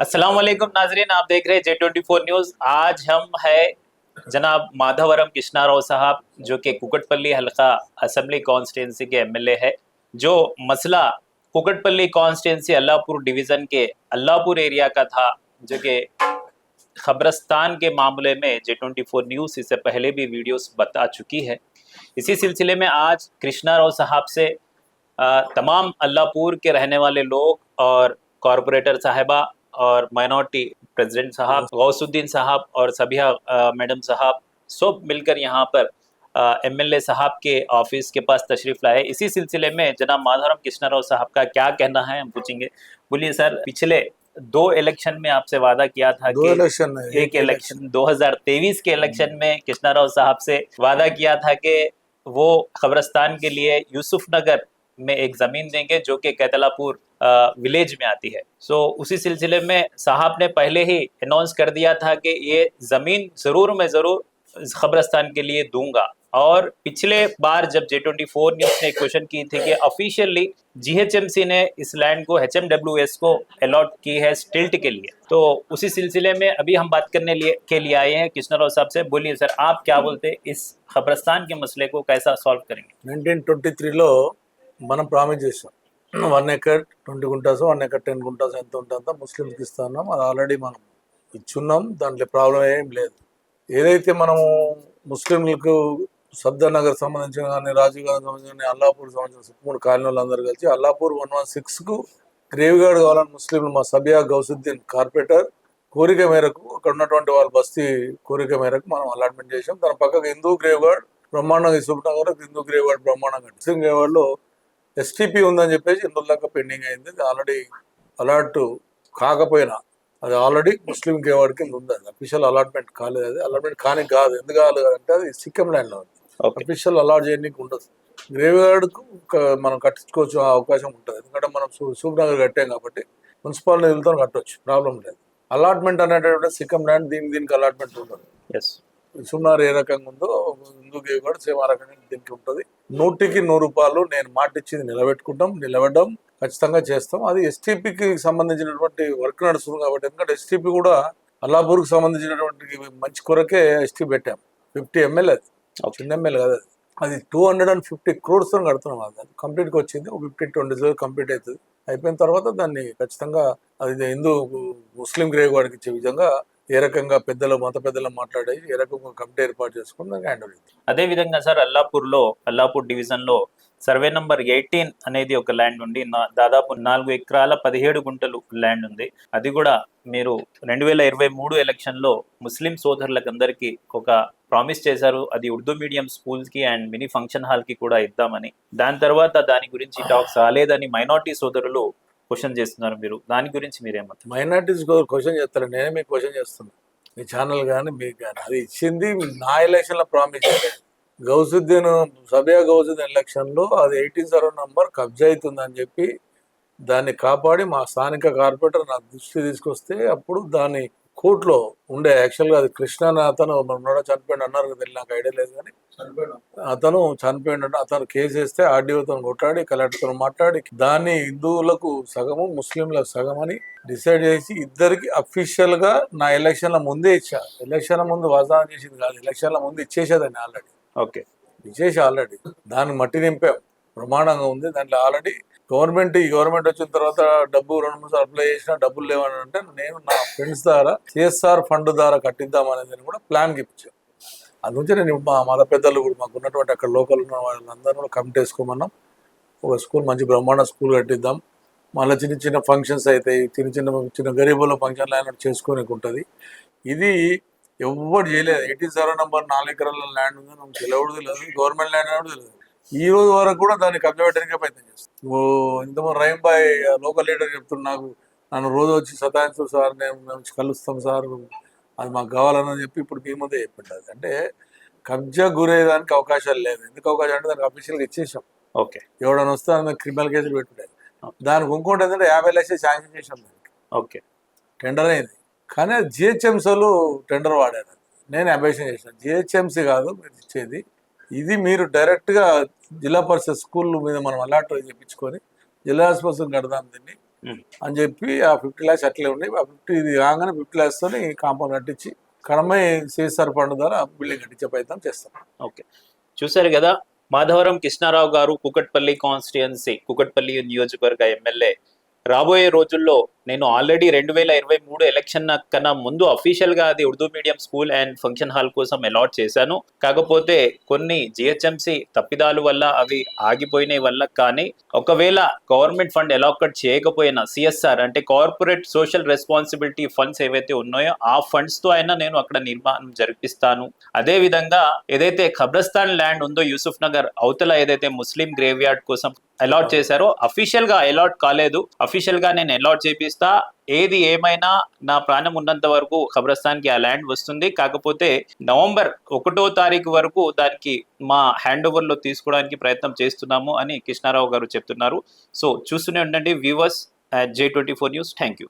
अस्सलाम वालेकुम नाजरीन, आप देख रहे हैं जे ट्वेंटी फोर न्यूज़ आज हम है जनाब माधवरम कृष्णा राव साहब, जो कि कुकटपल्ली हल्का असम्बली कॉन्स्टिट्यूंसी के एमएलए है, जो मसला कुकटपल्ली कॉन्स्टिट्यूंसी अल्लाहपुर डिवीज़न के अल्लाहपुर एरिया का था, जो कि खबरस्तान के मामले में जे ट्वेंटी फोर न्यूज़ इससे पहले भी वीडियोस बता चुकी है। इसी सिलसिले में आज कृष्णा राव साहब से तमाम अल्लाहपुर के रहने वाले लोग और कॉरपोरेटर साहिबा और माइनॉरिटी प्रेसिडेंट साहब गौसुद्दीन साहब और सबिया मैडम साहब सब मिलकर यहाँ पर एमएलए साहब के ऑफ़िस के पास तशरीफ़ लाए। इसी सिलसिले में जनाब माधवराम कृष्णाराव साहब का क्या कहना है हम पूछेंगे। बोलिए सर पिछले दो इलेक्शन में आपसे वादा किया था दो कि इलेक्शन एक इलेक्शन 2023 के इलेक्शन में कृष्णा राव साहब से वादा किया था कि वो खबरस्तान के लिए यूसुफ नगर में एक ज़मीन देंगे जो कि कैतलापुर विलेज में आती है सो उसी सिलसिले में साहब ने पहले ही अनाउंस कर दिया था कि ये जमीन जरूर मैं जरूर इस खबरस्तान के लिए दूंगा और पिछले बार जब जे ट्वेंटी फोर न्यूज ने क्वेश्चन की थी कि ऑफिशियली जीएचएमसी ने इस लैंड को एच को अलॉट की है स्टिल्ट के लिए तो उसी सिलसिले में अभी हम बात करने लिए के लिए आए हैं कृष्णराव साहब से बोलिए सर आप क्या बोलते हैं इस खबरस्तान के मसले को कैसा सॉल्व करेंगे నైన్టీన్ ట్వంటీ త్రీలో మనం ప్రామిస్ చేసాం one acre twenty guntas one acre ten guntas ఎంత ఉంటే అంత ముస్లిమ్స్కి ఇస్తున్నాం. అది ఆల్రెడీ మనం ఇచ్చున్నాం. దాంట్లో ప్రాబ్లం ఏం లేదు. ఏదైతే మనము ముస్లింలకు సబ్దర్నగర్ సంబంధించిన కానీ రాజీవ్ గాంధీ సంబంధించిన కానీ అల్లాపూర్ సంబంధించిన మూడు కాలనీలు అందరూ కలిసి అల్లాపూర్ వన్ వన్ సిక్స్కు గ్రేవ్ గార్డ్ కావాలని ముస్లింలు మా సబియా గౌసుద్దీన్ కార్పొరేటర్ కోరిక మేరకు అక్కడ ఉన్నటువంటి వాళ్ళ బస్తీ కోరిక మేరకు మనం అలాట్మెంట్ చేసాం దాని పక్కకు హిందూ గ్రేవ్ గార్డ్ బ్రహ్మాండంగా యూసుఫ్ హిందూ గ్రేవ్ గార్డ్ బ్రహ్మాండంగా. ముస్లిం గ్రేవ్ గార్డ్లో ఎస్టీపీ ఉందని చెప్పేసి ఇందులో దాకా పెండింగ్ అయింది. అది ఆల్రెడీ అలాట్ కాకపోయినా అది ఆల్రెడీ ముస్లిం కింద ఉంది. అది అఫీషియల్ అలాట్మెంట్ కాలేదు అది. అలాట్మెంట్ కానీ కాదు. ఎందుకు కాలేదు అంటే అది సిక్కం ల్యాండ్లో ఉంది. ఓకే. అఫీషియల్ అలాట్ చేయడానికి ఉండదు. గ్రేవ్ యార్డ్కు మనం కట్టించుకోవచ్చు ఆ అవకాశం ఉంటుంది. ఎందుకంటే మనం సూ- సూప్ నగర్ కట్టాం కాబట్టి మున్సిపల్ నిధులతో కట్టొచ్చు. ప్రాబ్లం లేదు. అలాట్మెంట్ అనేటటువంటి సిక్కం ల్యాండ్ దీనికి దీనికి అలాట్మెంట్ ఉండదు ఎస్ సుమారు ఏ రకంగా ఉందో హిందూ గేవ్ కూడా సేమ్ ఆ రకంగా దీనికి ఉంటుంది. నూటికి నూరు రూపాయలు నేను మాట ఇచ్చింది నిలబెట్టుకుంటాం నిలబెట్టడం ఖచ్చితంగా చేస్తాం. అది ఎస్టీపీకి సంబంధించినటువంటి వర్క్ నడుస్తుంది కాబట్టి ఎందుకంటే ఎస్టీపీ కూడా అల్లాపూర్కి సంబంధించినటువంటి మంచి కొరకే ఎస్టీ పెట్టాం. ఫిఫ్టీ ఎంఎల్ అది. చిన్న ఎంఎల్ కదా అది. అది two hundred and fifty crores కడుతున్నాం అది. కంప్లీట్గా వచ్చింది. ఫిఫ్టీ ట్వంటీ కంప్లీట్ అవుతుంది. అయిపోయిన తర్వాత దాన్ని ఖచ్చితంగా అది హిందూ ముస్లిం గ్రేవ్ వాడికి ఇచ్చే విధంగా ఏ రకంగా పెద్దలు మత పెద్దలు మాట్లాడి ఏ రకంగా కమిటీ ఏర్పాటు చేసుకుని దానికి అదే విధంగా సార్ అల్లాపూర్లో అల్లాపూర్ డివిజన్లో సర్వే నంబర్ ఎయిటీన్ అనేది ఒక ల్యాండ్ ఉంది. నా- దాదాపు నాలుగు ఎకరాల పదిహేడు గుంటలు ల్యాండ్ ఉంది. అది కూడా మీరు రెండు వేల ఇరవై మూడు ఎలక్షన్లో ముస్లిం సోదరులకు అందరికీ ఒక ప్రామిస్ చేశారు. అది ఉర్దూ మీడియం స్కూల్స్కి అండ్ మినీ ఫంక్షన్ హాల్కి కూడా ఇద్దామని. దాని తర్వాత దాని గురించి టాక్స్ రాలేదని మైనార్టీ సోదరులు క్వశ్చన్ చేస్తున్నారు మీరు. దాని గురించి మీరేమంటారు? మైనార్టీస్ క్వశ్చన్ చేస్తారు? నేనే మీకు క్వశ్చన్ చేస్తున్నాను మీ ఛానల్ కానీ మీకు కానీ అది ఇచ్చింది నా ఎలక్షన్లో ప్రామిస్ గౌసుద్దీన్ సబియా గౌసుద్దీన్ ఎలక్షన్లో అది ఎయిటీన్ సెవెన్ నంబర్ కబ్జా అవుతుందని చెప్పి దాన్ని కాపాడి మా స్థానిక కార్పొరేటర్ నా దృష్టి తీసుకొస్తే అప్పుడు దాన్ని కోర్టులో ఉండే యాక్చువల్గా అది కృష్ణ అనే అతను ఉన్నాడో చనిపోయింది అన్నారు కదా నాకు ఐడియా లేదు కానీ. అతను చనిపోయిండు అతను కేసు వేస్తే ఆర్డీఓతో కొట్లాడి కలెక్టర్తో మాట్లాడి దాన్ని హిందువులకు సగము ముస్లింలకు సగం అని డిసైడ్ చేసి ఇద్దరికి అఫీషియల్గా నా ఎలక్షన్ల ముందే ఇచ్చా. ఎలక్షన్ల ముందు వాగ్దానం చేసింది కాదు ఎలక్షన్ల ముందు ఇచ్చేసేదాన్ని ఆల్రెడీ. ఓకే. ఇచ్చేసి ఆల్రెడీ దానికి మట్టి నింపాం ప్రమాణంగా ఉంది దాంట్లో ఆల్రెడీ గవర్నమెంట్ ఈ గవర్నమెంట్ వచ్చిన తర్వాత డబ్బు రెండు మూడు సార్లు అప్లై చేసినా డబ్బులు లేవని అంటే నేను నా ఫ్రెండ్స్ ద్వారా సిఎస్ఆర్ ఫండ్ ద్వారా కట్టిద్దాం అనేది కూడా ప్లాన్ ఇచ్చాను. అందుకే నేను మా మత పెద్దలు కూడా మాకు ఉన్నటువంటి అక్కడ లోకల్ ఉన్న వాళ్ళందరూ కూడా కమిటీ వేసుకోమన్నాం ఒక స్కూల్ మంచి బ్రహ్మాండ స్కూల్ కట్టిద్దాం. మళ్ళీ చిన్న చిన్న ఫంక్షన్స్ అవుతాయి చిన్న చిన్న చిన్న గరీబుల ఫంక్షన్లు అయినా చేసుకోనికి ఉంటుంది. ఇది ఎవ్వరు చేయలేదు. ఎయిటీ సెవెన్ నెంబర్ నాలుగు ఎకరాల ల్యాండ్ ఉంది నాకు తెలియదు తెలియదు గవర్నమెంట్ ల్యాండ్ అనేది తెలియదు. ఈ రోజు వరకు కూడా దాన్ని కబ్జా పెట్టడానికే ప్రయత్నం చేస్తాను ఓ ఇంతమంది బాయ్ లోకల్ లీడర్ చెప్తున్నా నాకు నన్ను రోజు వచ్చి సతాయించు సార్ నేను మేము వచ్చి కలుస్తాం సార్ అది మాకు కావాలని చెప్పి ఇప్పుడు మీ ముందే చెప్పింది అది. అంటే కబ్జా గురయ్యేదానికి అవకాశాలు లేదు. ఎందుకు అవకాశం అంటే దానికి అఫీషియల్గా ఇచ్చేసాం. ఓకే. ఎవడైనా వస్తే దాని క్రిమినల్ కేసులు పెట్టుకుంటాయి దానికి ఇంకోటి ఏంటంటే యాభై లక్షలు శాంక్షన్ చేసాం దానికి. ఓకే. టెండర్ అయింది. కానీ జిహెచ్ఎంసీలు టెండర్ వాడారు. నేను అభ్యర్థన చేసిన జిహెచ్ఎంసీ కాదు మీరు ఇచ్చేది. ఇది మీరు డైరెక్ట్గా జిల్లా పరిషత్ స్కూల్ మీద మనం అలాట్ చెప్పించుకొని జిల్లా ఆసుపత్రి కడదాం దీన్ని. అని చెప్పి ఆ ఫిఫ్టీ ల్యాక్స్ అట్లే ఉన్నాయి. ఆ ఫిఫ్టీ ఇది కాగానే ఫిఫ్టీ ల్యాక్స్తో కాంపౌండ్ కట్టించి కడమై సిఎస్ఆర్ ఫండ్ ద్వారా బిల్డింగ్ కట్టించే ప్రయత్నం చేస్తాం. ఓకే. చూశారు కదా మాధవరం కృష్ణారావు గారు కుకట్పల్లి కాన్స్టిట్యుయన్సీ కుకట్పల్లి నియోజకవర్గ ఎమ్మెల్యే. రాబోయే రోజుల్లో నేను ఆల్రెడీ రెండు వేల ఇరవై మూడు ఎలక్షన్ కన్నా ముందు అఫీషియల్గా అది Urdu medium school and function hall కోసం అలాట్ చేశాను. కాకపోతే కొన్ని జిహెచ్ఎంసి తప్పిదాలు వల్ల అవి ఆగిపోయిన వల్ల కానీ ఒకవేళ గవర్నమెంట్ ఫండ్ అలాట్ చేయకపోయినా సిఎస్ఆర్ అంటే కార్పొరేట్ సోషల్ రెస్పాన్సిబిలిటీ ఫండ్స్ ఏవైతే ఉన్నాయో ఆ ఫండ్స్తో అయినా నేను అక్కడ నిర్మాణం జరిపిస్తాను. అదే విధంగా ఏదైతే ఖబ్రస్థాన్ ల్యాండ్ ఉందో యూసుఫ్ నగర్ అవతల ఏదైతే ముస్లిం గ్రేవ్ యార్డ్ కోసం అలాట్ చేశారో అఫీషియల్గా అలాట్ కాలేదు. అఫీషియల్గా నేను అలాట్ చేపిస్తా ఏది ఏమైనా నా ప్రాణం ఉన్నంత వరకు కబ్రస్థాన్కి ఆ ల్యాండ్ వస్తుంది. కాకపోతే నవంబర్ ఒకటో తారీఖు వరకు దానికి మా హ్యాండ్ ఓవర్లో తీసుకోవడానికి ప్రయత్నం చేస్తున్నాము అని కృష్ణారావు గారు చెప్తున్నారు. సో చూస్తూనే ఉండండి viewers J twenty four news. Thank you